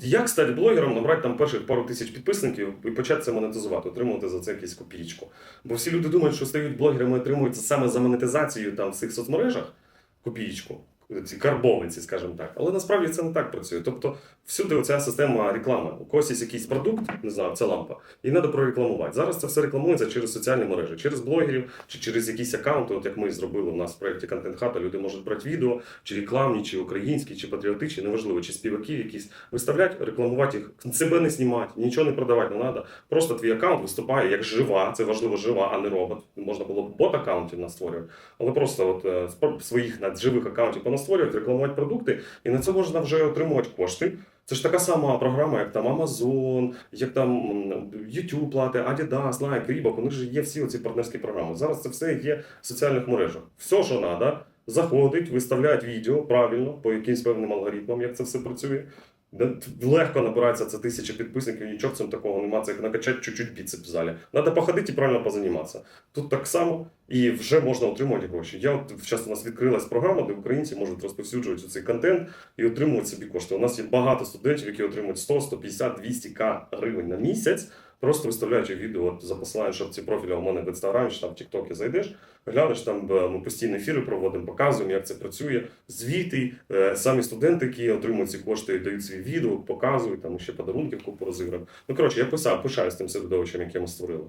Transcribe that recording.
Як стати блогером, набрати там перших пару тисяч підписників і почати це монетизувати, отримувати за це якусь копійку. Бо всі люди думають, що стають блогерами і отримують саме за монетизацію там в цих соцмережах копійку. Ці карбованці, скажімо так. Але насправді це не так працює. Тобто, всюди оця система реклами. У когось є якийсь продукт, не знаю, це лампа, і треба прорекламувати. Зараз це все рекламується через соціальні мережі, через блогерів чи через якісь аккаунти, от як ми зробили у нас в проєкті Контент Хата, люди можуть брати відео, чи рекламні, чи українські, чи патріотичні, неважливо, чи співаки якісь виставляти, рекламувати їх, себе не знімати, нічого не продавати не треба. Просто твій аккаунт виступає як жива, це важливо жива, а не робот. Можна було б бот аккаунтів настворювати, але просто от е, своїх живих аккаунтів понастворювати, рекламувати продукти, і на це можна вже отримувати кошти. Це ж така сама програма, як там Amazon, як там YouTube плати, Adidas, Nike, Reebok, у них же є всі оці партнерські програми. Зараз це все є в соціальних мережах. Все, що треба, заходить, виставляють відео правильно по якимсь певним алгоритмам, як це все працює. Легко набирається це тисяча підписників, нічого в цьому такого немає, це як накачати чуть-чуть біцеп в залі. Треба походити і правильно позаніматися. Тут так само і вже можна отримувати гроші. Я от зараз у нас відкрилась програма, де українці можуть розповсюджувати цей контент і отримувати собі кошти. У нас є багато студентів, які отримують 100, 150, 200 к гривень на місяць, просто виставляючи відео от, за посиланням ці профілі у мене в інстаграмі чи там в Тіктокі зайдеш, глянеш там ми постійні ефіри проводимо, показуємо, як це працює. Звіти, е, самі студенти, які отримують ці кошти, дають свій відео, показують там ще подарунки купу розіграв. Ну коротше, я писав, пишаюсь тим середовищем, яке ми створили.